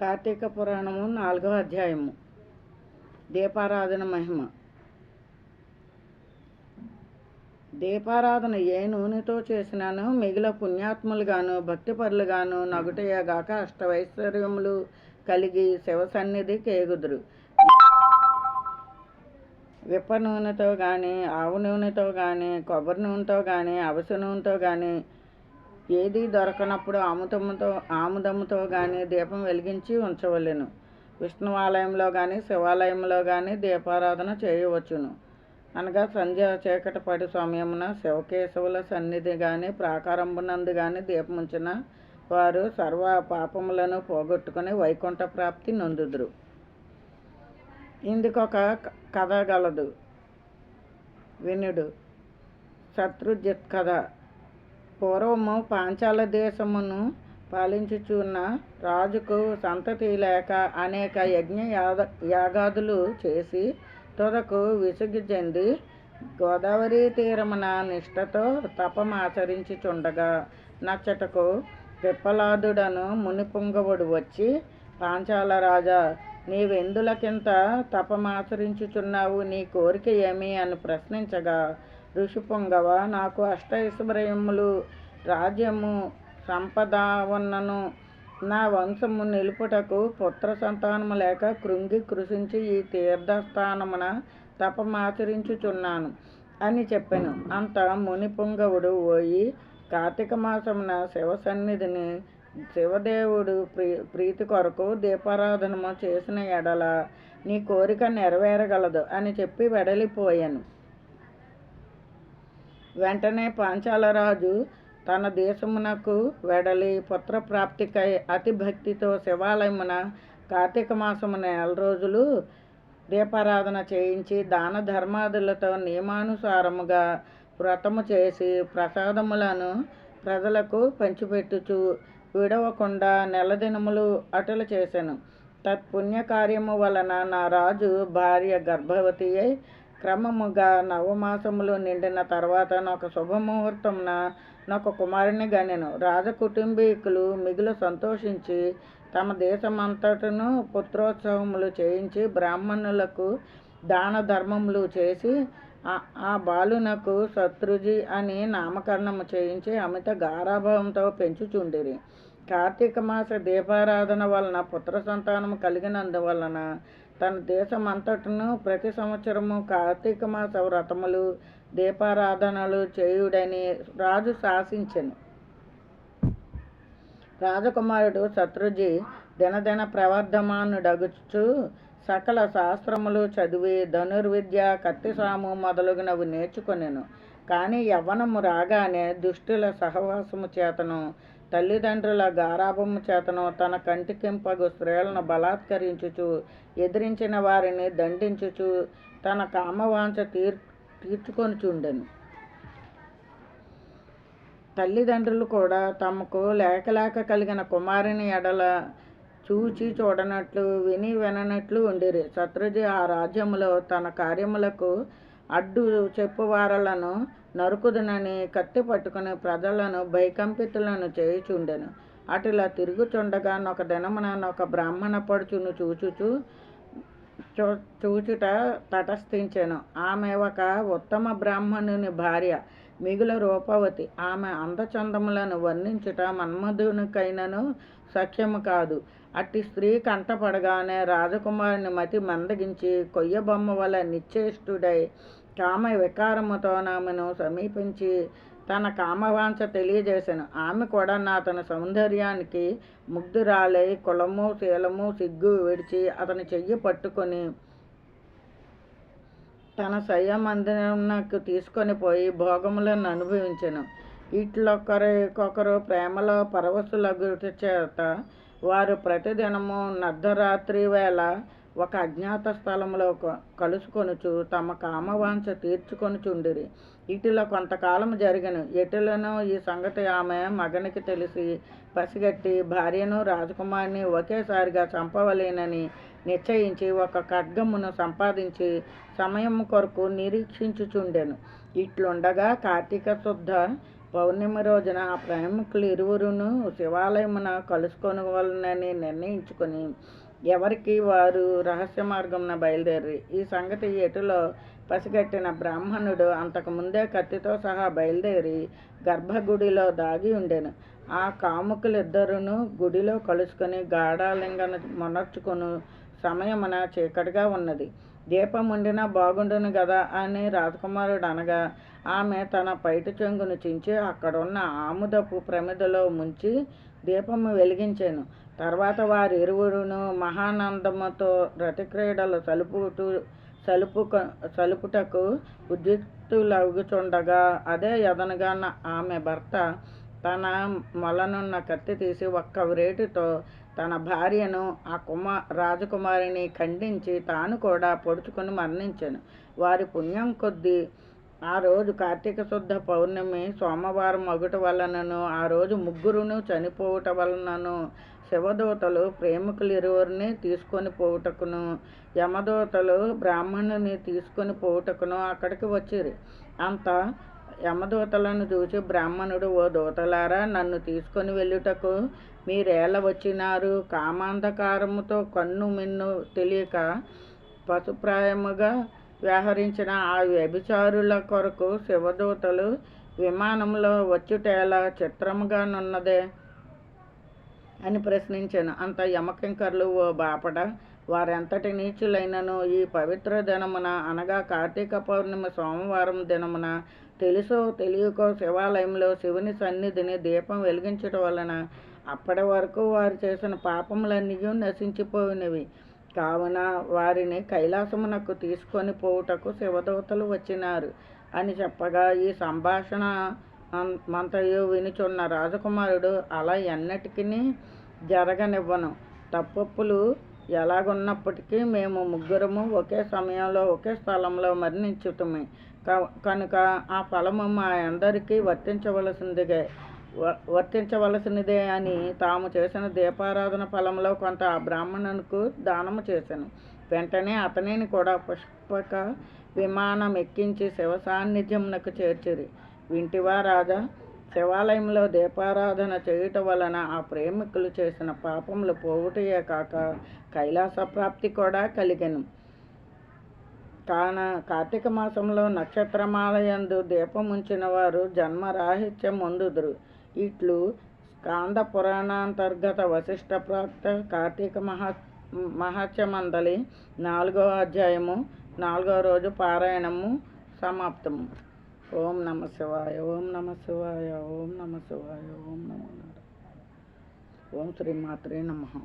కార్తీక పురాణము నాలుగవ అధ్యాయము. దీపారాధన మహిమ. దీపారాధన ఏ నూనెతో చేసినాను మిగిలిన పుణ్యాత్ములుగాను భక్తిపరులుగాను నగుటయ్యగాక అష్టవైశ్వర్యములు కలిగి శివసన్నిధి కేగుదురు. విప్ప నూనెతో కానీ ఆవు నూనెతో కానీ కొబ్బరి నూనెతో కానీ అవిసె నూనెతో కానీ ఏది దొరకనప్పుడు ఆముదముతో ఆముదముతో కానీ దీపం వెలిగించి ఉంచవలెను. విష్ణువాలయంలో కానీ శివాలయంలో కానీ దీపారాధన చేయవచ్చును. అనగా సంధ్య చీకట పడి సమయమున శివకేశవుల సన్నిధి కానీ ప్రాకారంభనందు కానీ దీపముంచిన వారు సర్వ పాపములను పోగొట్టుకుని వైకుంఠ ప్రాప్తి నొందుదురు. ఇందుకొక క- కథ గలదు. వినుడు. శత్రుజిత్ కథ. పూర్వము పాంచాల దేశమును పాలించుచున్న రాజుకు సంతతి లేక అనేక యజ్ఞ యాద యాగాదులు చేసి తుదకు విసుగు చెంది గోదావరి తీరమున నిష్ఠతో తపమాచరించుచుండగా నచ్చటకు పిప్పలాదుడను మునిపుంగవుడు వచ్చి పాంచాల రాజా నీవెందులకింత తపమాచరించుచున్నావు నీ కోరిక ఏమి అని ప్రశ్నించగా ఋషిపుంగవ నాకు అష్టైశ్వర్యములు రాజ్యము సంపద ఉన్నను నా వంశము నిలుపుటకు పుత్ర సంతానము లేక కృంగి కృషించి ఈ తీర్థస్థానమున తపమాచరించుచున్నాను అని చెప్పాను. అంత మునిపుంగవుడు పోయి కార్తీక మాసమున శివ సన్నిధిని శివదేవుడు ప్రీ ప్రీతి కొరకు దీపారాధనము చేసిన ఎడల నీ కోరిక నెరవేరగలదు అని చెప్పి వెడలిపోయాను. వెంటనే పాంచాలరాజు తన దేశమునకు వెడలి పుత్రప్రాప్తికై అతి భక్తితో శివాలయమున కార్తీక మాసము నెల రోజులు దీపారాధన చేయించి దాన ధర్మాదులతో నియమానుసారముగా వ్రతము చేసి ప్రసాదములను ప్రజలకు పంచిపెట్టుచు విడవకుండా నెల దినములు అటలు చేశాను తత్పుణ్యకార్యము వలన నా రాజు భార్య గర్భవతి అయి క్రమముగా నవమాసములు నిండిన తర్వాత నాకు శుభముహూర్తంన నాకు కుమారుని గనెను. రాజ కుటుంబీకులు మిగులు సంతోషించి తమ దేశమంతటను పుత్రోత్సవములు చేయించి బ్రాహ్మణులకు దాన ధర్మములు చేసి ఆ- ఆ బాలునకు శత్రుజి అని నామకరణము చేయించి అమిత గారాభావంతో పెంచుచుండిరి. కార్తీక మాస దీపారాధన వలన పుత్ర సంతానం కలిగినందువలన తన దేశమంతటను ప్రతి సంవత్సరము కార్తీక మాస వ్రతములు దీపారాధనలు చేయుడని రాజు శాసించను. రాజకుమారుడు శత్రుజి దినదిన ప్రవర్ధమానుడగుచు సకల శాస్త్రములు చదివి ధనుర్విద్య కత్తిసాము మొదలగునవి నేర్చుకొనెను. కానీ యవ్వనము రాగానే దుష్టుల సహవాసము చేతను తల్లిదండ్రుల గారాభము చేతను తన కంటికింపగు స్త్రీలను బలాత్కరించుచు ఎదిరించిన వారిని దండించుచు తన కామవాంఛ తీర్ తీర్చుకొనుచుండెను. తల్లిదండ్రులు కూడా తమకు లేకలేక కలిగిన కుమారుని ఎడల చూచి చూడనట్లు విని విననట్లు ఉండిరి. శత్రుజి ఆ రాజ్యములో తన కార్యములకు అడ్డు చెప్పువారలను నరుకుదునని కత్తి పట్టుకుని ప్రజలను భయకంపితులను చేయుచుండెను. అటులా తిరుగుచుండగా ఒక దినమున ఒక బ్రాహ్మణ పడుచును చూచుచు చూ చూచుట తటస్థించెను. ఆమె ఒక ఉత్తమ బ్రాహ్మణుని భార్య మిగుల రూపవతి. ఆమె అందచందములను వర్ణించుట మన్మధునికైనను సఖ్యము కాదు. అట్టి స్త్రీ కంటపడగానే రాజకుమారుని మతి మందగించి కొయ్యబొమ్మ వల్ల నిశ్చేష్టుడై కామ వికారముతో ఆమెను సమీపించి తన కామవాంఛ తెలియజేశాను ఆమె కూడా నా తన సౌందర్యానికి ముగ్ధురాలై కులము శీలము సిగ్గు విడిచి అతని చెయ్యి పట్టుకొని తన శయ్యమందిరమునకు తీసుకొని పోయి భోగములను అనుభవించెను. ఇట్లొకరికొకరు ప్రేమలో పరవశులగుట చేత వారు ప్రతిదినము నర్ధరాత్రి వేళ ఒక అజ్ఞాత స్థలంలో కలుసుకొనుచు తమ కామవాంఛ తీర్చుకొనుచుండిరి. ఇటిలో కొంతకాలం జరిగను. ఎటులను ఈ సంగతి ఆమె మగనికి తెలిసి పసిగట్టి భార్యను రాజకుమారిని ఒకేసారిగా చంపవలేనని నిశ్చయించి ఒక ఖడ్గమును సంపాదించి సమయం కొరకు నిరీక్షించుచుండెను. ఇట్లుండగా కార్తీక శుద్ధ పౌర్ణమి రోజున ఆ ప్రేమికులు ఇరువురును శివాలయమున కలుసుకొనవలనని నిర్ణయించుకొని ఎవరికి వారు రహస్య మార్గంన బయలుదేరి ఈ సంగతి ఎటులో పసిగట్టిన బ్రాహ్మణుడు అంతకుముందే కత్తితో సహా బయలుదేరి గర్భగుడిలో దాగి ఉండెను. ఆ కాముకులిద్దరును గుడిలో కలుసుకొని గాఢాలింగన మొనర్చుకొని సమయమున చీకటిగా ఉన్నది. దీపం ఉండినా బాగుండును కదా అని రాజకుమారుడు అనగా ఆమె తన పైట చెంగును చించి అక్కడున్న ఆముదపు ప్రమిదలో ముంచి దీపము వెలిగించాను. తర్వాత వారి ఇరువురును మహానందముతో రతిక్రీడలు సలుపుటు సలుపు సలుపుటకు ఉద్యుక్తులగుచుండగా అదే ఎదనగాన ఆమె భర్త తన మొలనున్న కత్తి తీసి ఒక్క వ్రేటితో తన భార్యను ఆ కుమార్ రాజకుమారిని ఖండించి తాను కూడా పొడుచుకొని మరణించాను. వారి పుణ్యం కొద్దీ ఆ రోజు కార్తీక శుద్ధ పౌర్ణమి సోమవారం మగుట వలనను ఆ రోజు ముగ్గురును చనిపోవట వలనను శివదూతలు ప్రేమికులు ఇరువురిని తీసుకొని పోవుటకును యమదూతలు బ్రాహ్మణుని తీసుకొని పోవుటకును అక్కడికి వచ్చిరి. అంత యమదూతలను చూసి బ్రాహ్మణుడు ఓ దూతలారా నన్ను తీసుకొని వెళ్ళుటకు మీరేల వచ్చినారు? కామాంధకారముతో కన్ను మిన్ను తెలియక పశుప్రాయముగా వ్యవహరించిన ఆ వ్యభిచారుల కొరకు శివదూతలు విమానంలో వచ్చుటేలా చిత్రముగానున్నదే. అని ప్రశ్నించాను. అంత యమకింకర్లు ఓ బాపడ వారెంతటి నీచులైనను ఈ పవిత్ర దినమున అనగా కార్తీక పౌర్ణమి సోమవారం దినమున తెలుసో తెలియకో శివాలయంలో శివుని సన్నిధిని దీపం వెలిగించటం వలన అప్పటి వరకు వారు చేసిన పాపములన్నీ నశించిపోయినవి. కావున వారిని కైలాసమునకు తీసుకొని పోవుటకు శివదూతలు వచ్చినారు అని చెప్పగా ఈ సంభాషణ మంతయు వినుచున్న రాజకుమారుడు అలా ఎన్నటికీ జరగనివ్వను. తప్పప్పులు ఎలాగున్నప్పటికీ మేము ముగ్గురము ఒకే సమయంలో ఒకే స్థలంలో మరణించుటమే. కనుక ఆ ఫలము మా అందరికీ వర్తించవలసిందిగా. వర్తించవలసినదే అని తాము చేసిన దీపారాధన ఫలంలో కొంత ఆ బ్రాహ్మణునికి దానము చేశాను. వెంటనే అతనిని కూడా పుష్పక విమానం ఎక్కించి శివ సాన్నిధ్యమునకు చేర్చిరి. వింటివా రాజా? శివాలయంలో దీపారాధన చేయుట వలన ఆ ప్రేమికులు చేసిన పాపములు పోవుటయే కాక కైలాస ప్రాప్తి కూడా కలిగను. కాన కార్తీక మాసంలో నక్షత్రమాలయందు దీపముంచిన వారు జన్మరాహిత్యం ముందుదురు ఇట్లు స్కాంద పురాణాంతర్గత వశిష్ట ప్రాప్త కార్తీక మహా మహత్యమందలి నాలుగో అధ్యాయము నాలుగో రోజు పారాయణము సమాప్తము. ओम नम शिवाय, ओम नम शिवाय, ओम नम शिवाय, ओम नमो ओम श्री मात्रे नमः।